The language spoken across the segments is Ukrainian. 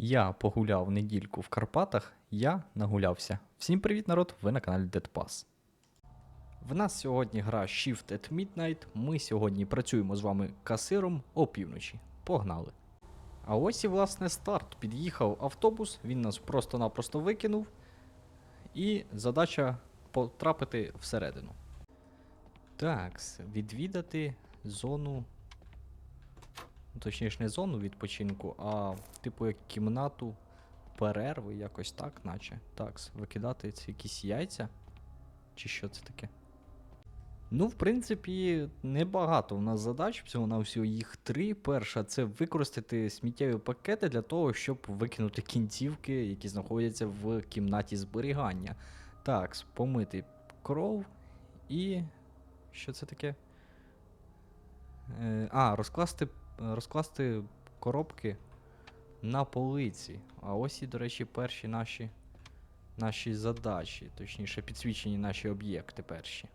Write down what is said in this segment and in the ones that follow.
Я погуляв недільку в Карпатах, я нагулявся. Всім привіт, народ! Ви на каналі Dead Pass. В нас сьогодні гра Shift at Midnight. Ми сьогодні працюємо з вами касиром опівночі. Погнали. А ось і власне старт. Під'їхав автобус, він нас просто-напросто викинув. І задача потрапити всередину. Так, відвідати зону Ну, Точніше, не зону відпочинку, а типу як кімнату перерви, якось так, наче. Так, викидати ці якісь яйця. Чи що це таке? Ну, в принципі, небагато у нас задач, всього на всього їх три. Перша це використати сміттєві пакети для того, щоб викинути кінцівки, які знаходяться в кімнаті зберігання. Так, помити кров і. Що це таке? Е, а, розкласти розкласти коробки на полиці. А ось і, до речі, перші наші наші задачі, точніше, підсвічені наші об'єкти перші.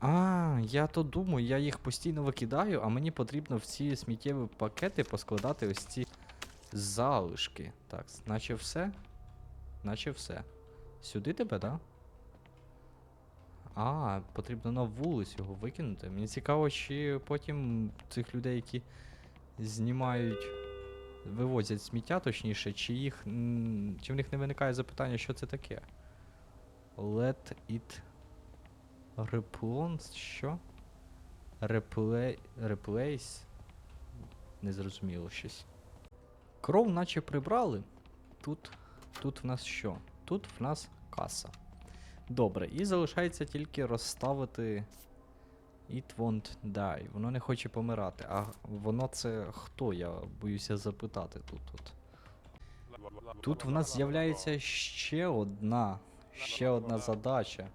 А, я то думаю, я їх постійно викидаю, а мені потрібно в ці сміттєві пакети поскладати ось ці залишки. Так, наче все? Наче все. Сюди тебе, так? Да? А, потрібно на вулицю його викинути. Мені цікаво, чи потім цих людей, які знімають, вивозять сміття, точніше, чи їх. Чи в них не виникає запитання, що це таке? Let it replons, що? Replay, replace? Незрозуміло щось. Кров наче прибрали. Тут, тут в нас що? Тут в нас каса. Добре, і залишається тільки розставити It won't die. Воно не хоче помирати. А воно це хто? Я боюся запитати тут. От. Тут в нас з'являється ще одна. Ще одна задача.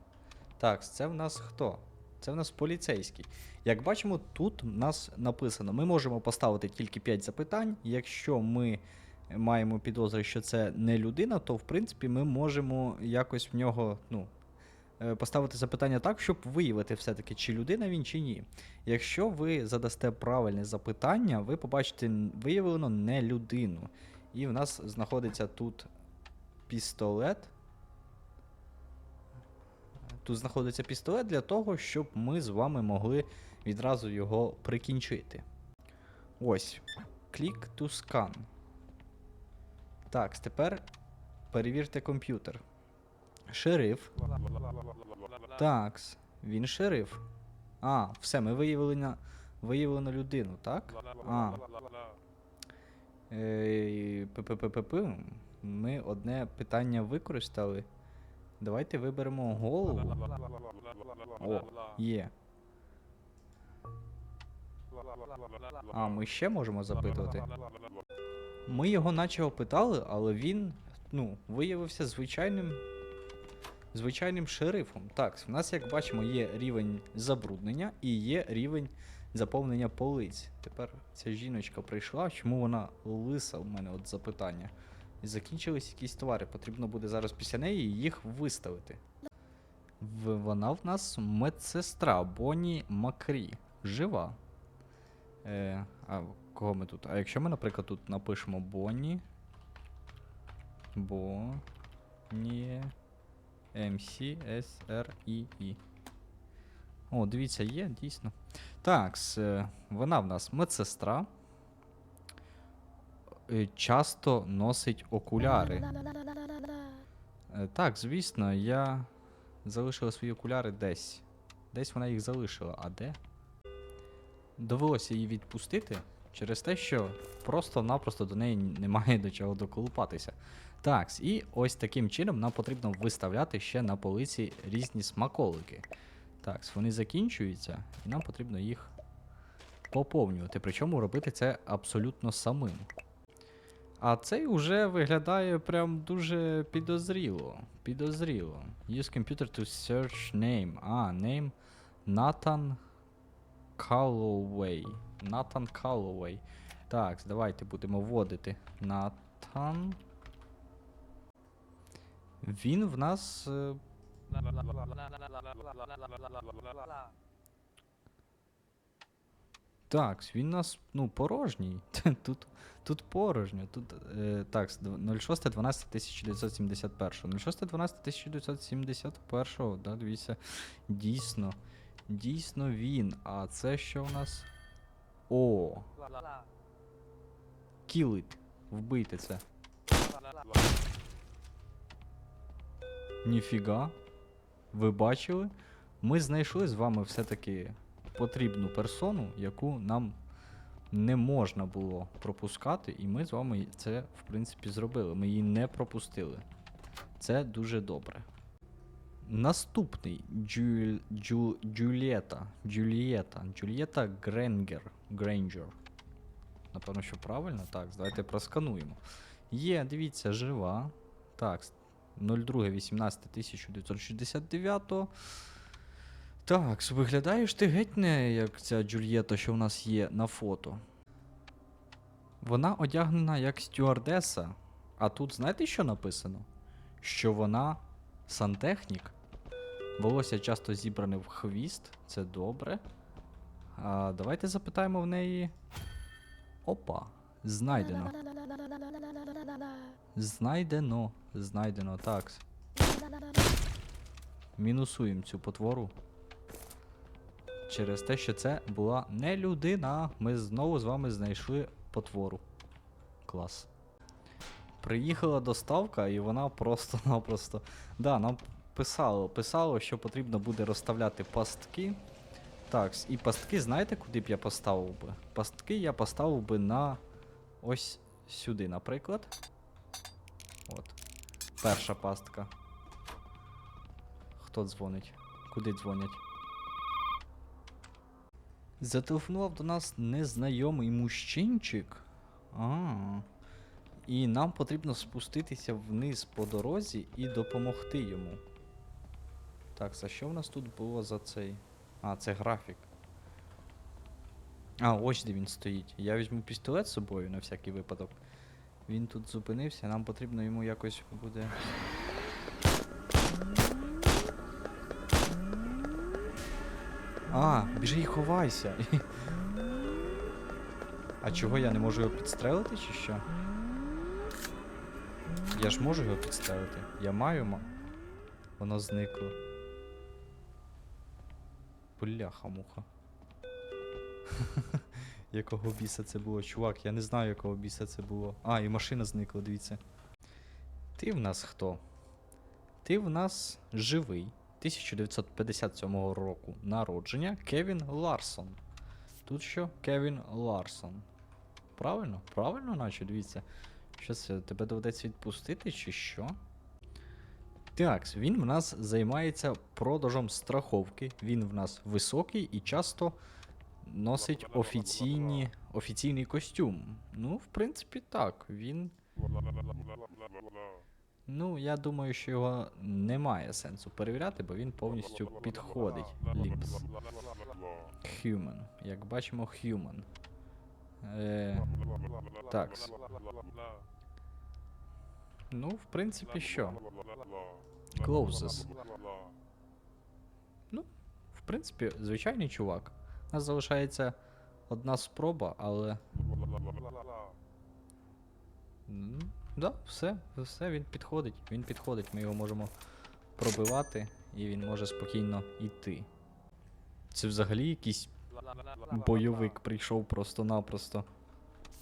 Так, це в нас хто? Це в нас поліцейський. Як бачимо, тут в нас написано: ми можемо поставити тільки 5 запитань. Якщо ми маємо підозри, що це не людина, то в принципі ми можемо якось в нього, ну, поставити запитання так, щоб виявити все-таки, чи людина він, чи ні. Якщо ви задасте правильне запитання, ви побачите виявлено не людину. І в нас знаходиться тут пістолет. Тут знаходиться пістолет для того, щоб ми з вами могли відразу його прикінчити. Ось. Click to scan. Так, тепер перевірте комп'ютер. Шериф. Такс, він шериф. А, все, ми виявили на... виявлено людину, так? А. Е, ПППП. Ми одне питання використали. Давайте виберемо голову. О, є. А, ми ще можемо запитувати. Ми його наче опитали, але він, ну, виявився звичайним. Звичайним шерифом. Так, в нас, як бачимо, є рівень забруднення і є рівень заповнення полиць. Тепер ця жіночка прийшла, чому вона лиса у мене от запитання. Закінчились якісь товари. Потрібно буде зараз після неї їх виставити. Вона в нас медсестра Бонні Макрі. Жива. Е, а кого ми тут? А якщо ми, наприклад, тут напишемо Бонні. Бонні. MC S R I I. О, дивіться, є, дійсно. Так, вона в нас медсестра. Е, Часто носить окуляри. Е, Так, звісно, я залишила свої окуляри десь. Десь вона їх залишила, а де? Довелося її відпустити через те, що просто-напросто до неї немає до чого доколупатися. Так, і ось таким чином нам потрібно виставляти ще на полиці різні смаколики. Так, вони закінчуються, і нам потрібно їх поповнювати. Причому робити це абсолютно самим. А цей уже виглядає прям дуже підозріло. Підозріло. Use computer to search name. А, name Nathan Calloway. Nathan Calloway. Так, давайте будемо вводити. Nathan. Він в нас. е, Так, він у нас, ну, порожній. Тут, тут порожньо. Тут, е, так, 06.12.1971. 06.12.1971, да, дивіться. Дійсно. Дійсно він. А це що в нас? О, кілит. Вбийте це. Ніфіга. Ви бачили? Ми знайшли з вами все-таки потрібну персону, яку нам не можна було пропускати, і ми з вами це, в принципі, зробили. Ми її не пропустили. Це дуже добре. Наступний Джуль... Джу... Джульєта. Гренгер. Грейнджер. Напевно, що правильно? Так, давайте проскануємо. Є, дивіться, жива. Так, 02.18.1969. Так, виглядаєш ти геть не як ця Джульєта, що в нас є на фото. Вона одягнена як стюардеса. А тут знаєте, що написано? Що вона сантехнік. Волосся часто зібране в хвіст, це добре. А, давайте запитаємо в неї. Опа, знайдено. Знайдено. Знайдено, так. Мінусуємо цю потвору. Через те, що це була не людина. Ми знову з вами знайшли потвору. Клас. Приїхала доставка, і вона просто-напросто. Да, нам писало, писало, що потрібно буде розставляти пастки. Так, і пастки, знаєте, куди б я поставив би? Пастки я поставив би на ось сюди, наприклад. От. Перша пастка. Хто дзвонить? Куди дзвонять? Зателефонував до нас незнайомий мужчинчик. А. І нам потрібно спуститися вниз по дорозі і допомогти йому. Так, за що в нас тут було за цей. А, це графік. А, ось де він стоїть. Я візьму пістолет з собою на всякий випадок. Він тут зупинився, нам потрібно йому якось буде. А, біжи і ховайся. А чого я не можу його підстрелити чи що? Я ж можу його підстрелити. Я маю ма. Воно зникло. Бляха-муха. Якого біса це було, чувак, я не знаю, якого біса це було. А, і машина зникла, дивіться. Ти в нас хто? Ти в нас живий. 1957 року народження Кевін Ларсон. Тут що? Кевін Ларсон. Правильно? Правильно, наче, дивіться. Що це, тебе доведеться відпустити, чи що? Так, він в нас займається продажем страховки. Він в нас високий і часто носить офіційні, офіційний костюм. Ну, в принципі, так. Він. Ну, я думаю, що його немає сенсу перевіряти, бо він повністю підходить. Ліпс. Human. Як бачимо, human. Е, такс. Ну, в принципі, що? Closes. Ну, в принципі, звичайний чувак. У нас залишається одна спроба, але. М, Да, все, все, він підходить. Він підходить, ми його можемо пробивати, і він може спокійно йти. Це взагалі якийсь бойовик прийшов просто-напросто.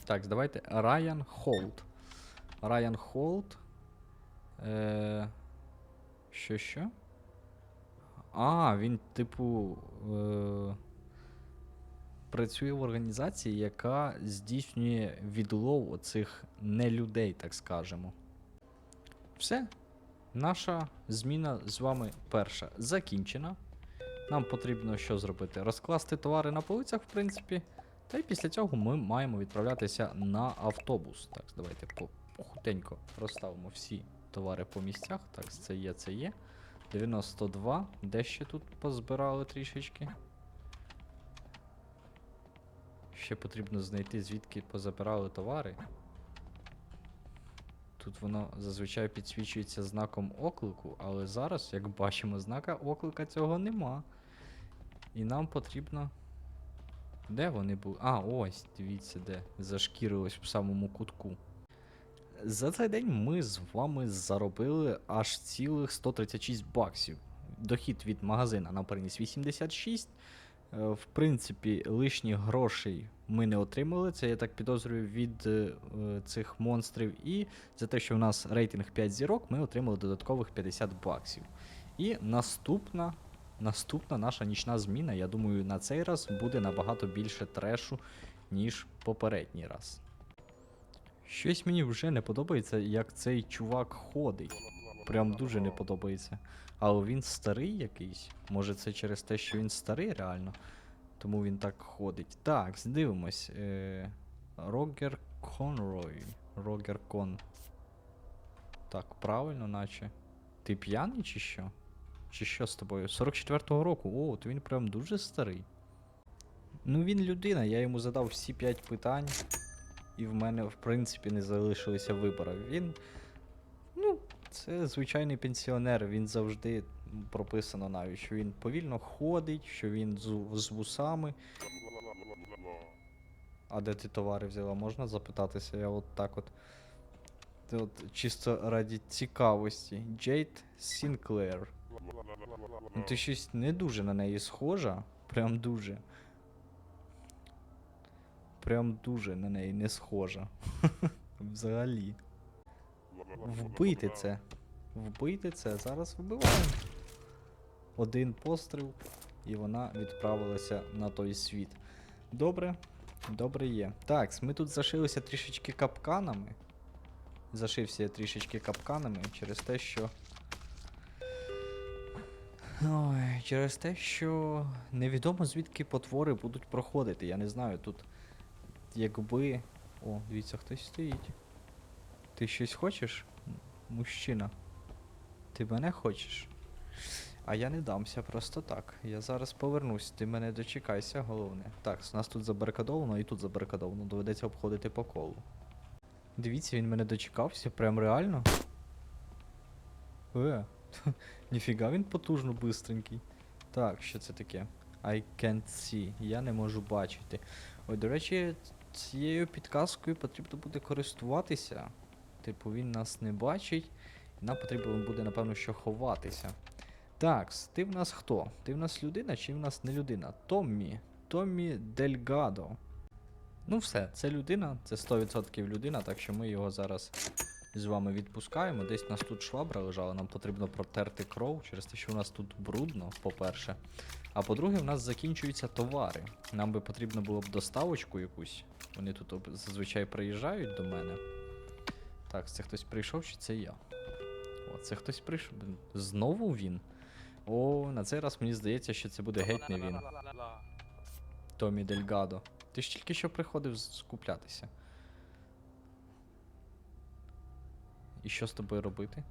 Так, давайте. Райан Холд. Райан Холд. Е... Що що? А, він, типу. Е... Працює в організації, яка здійснює відлов оцих нелюдей, так скажемо. Все. Наша зміна з вами перша закінчена. Нам потрібно що зробити? Розкласти товари на полицях, в принципі. Та й після цього ми маємо відправлятися на автобус. Так, давайте похутенько розставимо всі товари по місцях. Так, це є, це є. 92. Де ще тут позбирали трішечки? Ще потрібно знайти, звідки позабирали товари. Тут воно зазвичай підсвічується знаком оклику, але зараз, як бачимо, знака оклика цього нема. І нам потрібно Де вони були? А, ось, дивіться, де. Зашкірилось в самому кутку. За цей день ми з вами заробили аж цілих 136 баксів. Дохід від магазина нам приніс 86. Е, В принципі, лишніх грошей ми не отримали. Це я так підозрюю від е, цих монстрів. І за те, що в нас рейтинг 5 зірок, ми отримали додаткових 50 баксів. І наступна, наступна наша нічна зміна, я думаю, на цей раз буде набагато більше трешу, ніж попередній раз. Щось мені вже не подобається, як цей чувак ходить. Прям дуже не подобається. Але він старий якийсь. Може це через те, що він старий реально. Тому він так ходить. Так, здивимось. Е, Рогер Конрой. Рогер Кон. Так, правильно, наче. Ти п'яний чи що? Чи що з тобою? 44-го року. О, то він прям дуже старий. Ну він людина, я йому задав всі 5 питань. І в мене, в принципі, не залишилося вибору. Він. Ну, це звичайний пенсіонер, він завжди прописано навіть, що він повільно ходить, що він з, з вусами. А де ти товари взяла? Можна запитатися? Я от так от. От чисто раді цікавості. Джейд Сінклер. Ну, ти щось не дуже на неї схожа. Прям дуже. Прям дуже на неї не схожа. Взагалі. Вбийте це. Вбийте це. Зараз вбиваємо. Один постріл, і вона відправилася на той світ. Добре, добре є. Так, ми тут зашилися трішечки капканами. Зашився я трішечки капканами через те, що. Ой, через те, що невідомо звідки потвори будуть проходити. Я не знаю, тут якби. О, дивіться, хтось стоїть. Ти щось хочеш? Мужчина. Ти мене хочеш? А я не дамся просто так. Я зараз повернусь, ти мене дочекайся, головне. Так, нас тут забарикадовано і тут забарикадовано, доведеться обходити по колу. Дивіться, він мене дочекався, прям реально. Е, ніфіга він потужно бистренький. Так, що це таке? I can't see. Я не можу бачити. Ой, до речі, цією підказкою потрібно буде користуватися. Типу, він нас не бачить. Нам потрібно буде, напевно, що ховатися. Так, ти в нас хто? Ти в нас людина чи в нас не людина? Томмі. Томмі Дельгадо. Ну все, це людина, це 100% людина, так що ми його зараз з вами відпускаємо. Десь у нас тут швабра лежала, нам потрібно протерти кров через те, що у нас тут брудно, по-перше. А по-друге, в нас закінчуються товари. Нам би потрібно було б доставочку якусь. Вони тут зазвичай приїжджають до мене. Так, це хтось прийшов чи це я? О, це хтось прийшов. Знову він? О, на цей раз мені здається, що це буде геть не він. Томі Дельгадо. Ти ж тільки що приходив скуплятися. І що з тобою робити?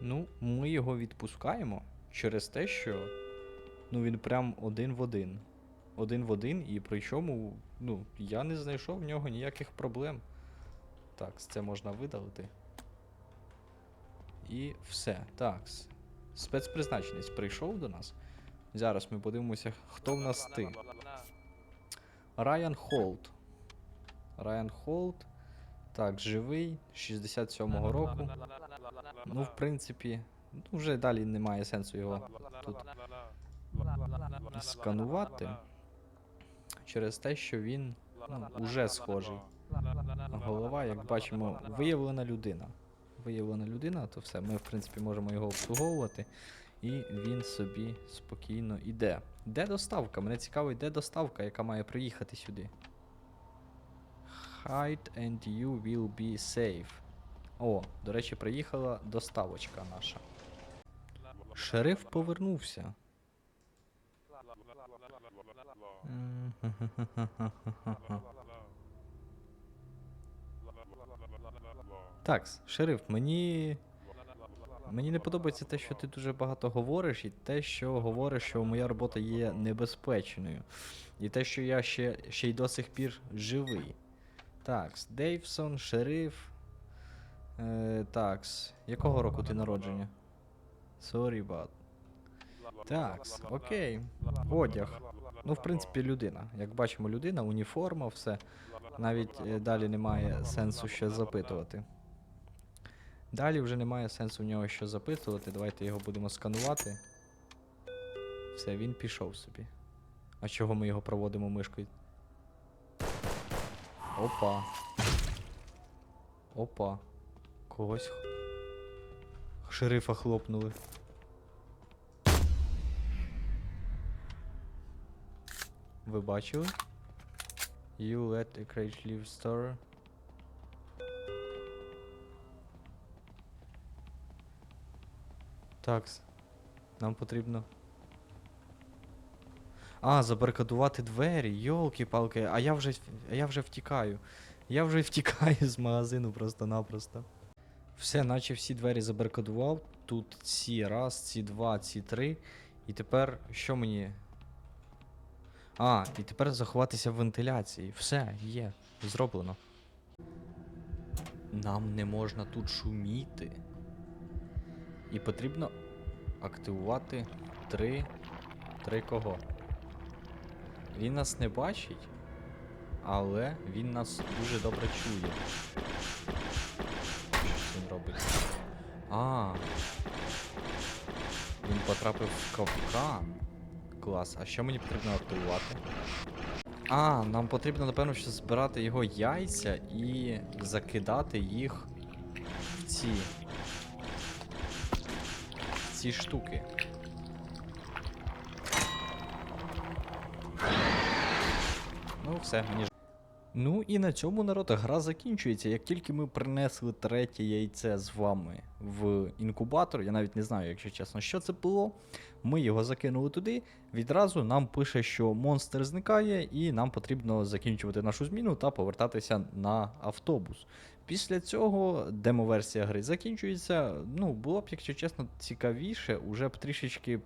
Ну, ми його відпускаємо через те, що ну він прям один в один. Один в один, і причому, ну, я не знайшов в нього ніяких проблем. Так, це можна видалити. І все. Так. Спецпризначенець прийшов до нас. Зараз ми подивимося, хто в нас ти. Райан Холт. Райан Холт. Так, живий, 67-го року. Ну, в принципі, ну, вже далі немає сенсу його тут сканувати. Через те, що він ну, уже схожий. Голова, як бачимо, виявлена людина. Виявлена людина, то все, ми, в принципі, можемо його обслуговувати. І він собі спокійно іде. Де доставка? Мене цікавить, де доставка, яка має приїхати сюди. Hide and you will be safe. О, до речі, приїхала доставочка наша. Шериф повернувся. Так, шериф, мені. Мені не подобається те, що ти дуже багато говориш, і те, що говориш, що моя робота є небезпечною. І те, що я ще, ще й до сих пір живий. Такс, Дейвсон, шериф. Е, такс. Якого року ти народження? Sorry, but. Так, окей. Одяг. Ну, в принципі, людина. Як бачимо, людина, уніформа, все. Навіть е, далі немає сенсу ще запитувати. Далі вже немає сенсу в нього що запитувати. Давайте його будемо сканувати. Все, він пішов собі. А чого ми його проводимо мишкою? Опа. Опа. Когось. Шерифа хлопнули. Ви бачили? You let a crate leave store. Такс. Нам потрібно. А, забаркадувати двері, йолки-палки, а я вже а я вже втікаю. Я вже втікаю з магазину просто-напросто. Все, наче всі двері забаркадував. Тут ці раз, ці два, ці три. І тепер що мені? А, і тепер заховатися в вентиляції. Все, є, зроблено. Нам не можна тут шуміти. І потрібно активувати три. Три кого? Він нас не бачить, але він нас дуже добре чує. Що він робить? А. Він потрапив в капкан. Клас. А що мені потрібно активувати? А, нам потрібно, напевно, що збирати його яйця і закидати їх в ці. в ці штуки. Ну, все, мені. Ну і на цьому народ гра закінчується. Як тільки ми принесли третє яйце з вами в інкубатор, я навіть не знаю, якщо чесно, що це було. Ми його закинули туди. Відразу нам пише, що монстр зникає, і нам потрібно закінчувати нашу зміну та повертатися на автобус. Після цього демо-версія гри закінчується. Ну, було б, якщо чесно, цікавіше, уже б трішечки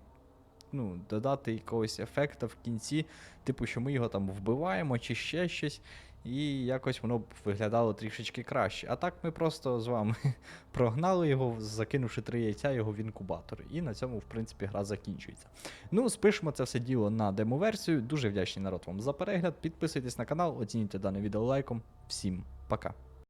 ну, додати якогось ефекта в кінці, типу, що ми його там вбиваємо чи ще щось, і якось воно б виглядало трішечки краще. А так ми просто з вами прогнали його, закинувши три яйця його в інкубатор. І на цьому, в принципі, гра закінчується. Ну, спишемо це все діло на демо-версію. Дуже вдячний народ вам за перегляд. Підписуйтесь на канал, оцінюйте дане відео лайком. Всім пока.